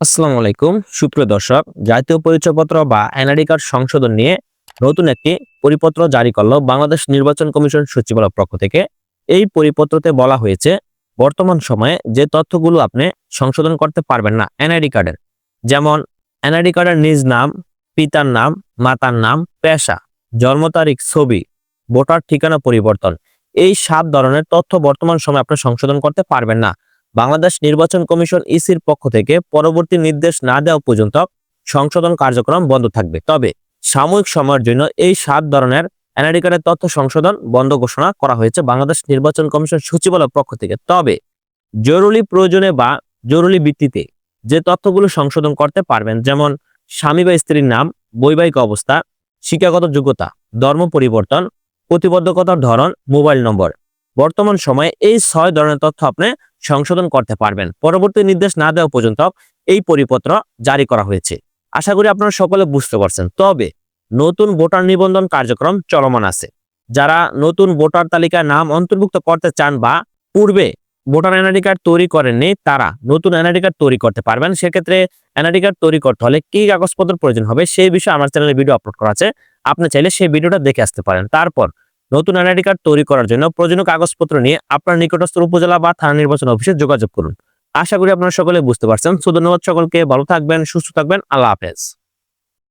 আসসালামু আলাইকুম। সুপ্রিয় দর্শক, জাতীয় পরিচয়পত্র বা এনআইডি কার্ড সংশোধন নিয়ে নতুন একটি পরিপত্র জারি করল বাংলাদেশ নির্বাচন কমিশন সচিবালয় পক্ষ থেকে। এই পরিপত্রতে বলা হয়েছে, বর্তমান সময়ে যে তথ্যগুলো আপনি সংশোধন করতে পারবেন না এনআইডি কার্ডের, যেমন এনআইডি কার্ডের নিজ নাম, পিতার নাম, মাতার নাম, পেশা, জন্ম তারিখ, ছবি, ভোটার ঠিকানা পরিবর্তন, এই সাত ধরনের তথ্য বর্তমান সময়ে আপনি সংশোধন করতে পারবেন না। বাংলাদেশ নির্বাচন কমিশন ইসির পক্ষ থেকে পরবর্তী নির্দেশ না দেওয়া পর্যন্ত সংশোধন কার্যক্রম বন্ধ থাকবে। তবে সাময়িক সময়ের জন্য এই সাত ধরনের এনআইডি কার্ডের তথ্য সংশোধন বন্ধ ঘোষণা করা হয়েছে বাংলাদেশ নির্বাচন কমিশন সচিবালয়ের পক্ষ থেকে। তবে জরুরি প্রয়োজনে বা জরুরি ভিত্তিতে যে তথ্যগুলো সংশোধন করতে পারবেন, যেমন স্বামী বা স্ত্রীর নাম, বৈবাহিক অবস্থা, শিক্ষাগত যোগ্যতা, ধর্ম পরিবর্তন প্রতিবদ্ধকতার ধরন, মোবাইল নম্বর। বর্তমান সময়ে এই ছয় ধরনের তথ্য আপনি সংশোধন করতে পারবেন। পরবর্তী নির্দেশ না দেওয়া পর্যন্ত এই পরিপত্র জারি করা হয়েছে। আশা করি আপনারা সকলে বুঝতে পারছেন। তবে নতুন ভোটার নিবন্ধন কার্যক্রম চলমান আছে। যারা নতুন ভোটার তালিকায় নাম অন্তর্ভুক্ত করতে চান বা পূর্বে ভোটার এনআইডি কার্ড তৈরি করেননি, তারা নতুন এনআইডি কার্ড তৈরি করতে পারবেন। সেক্ষেত্রে এনআইডি কার্ড তৈরি করতে হলে কি কাগজপত্র প্রয়োজন হবে সেই বিষয়ে আমার চ্যানেলে ভিডিও আপলোড করা আছে। আপনি চাইলে সেই ভিডিওটা দেখে আসতে পারেন। তারপর নতুন এনআইডি কার্ড তৈরি করার জন্য প্রয়োজনীয় কাগজপত্র নিয়ে আপনার নিকটস্থ উপজেলা বা থানা নির্বাচন অফিসে যোগাযোগ করুন। আশা করি আপনারা সকলে বুঝতে পারছেন। সো ধন্যবাদ সকলকে। ভালো থাকবেন, সুস্থ থাকবেন। আল্লাহ হাফেজ।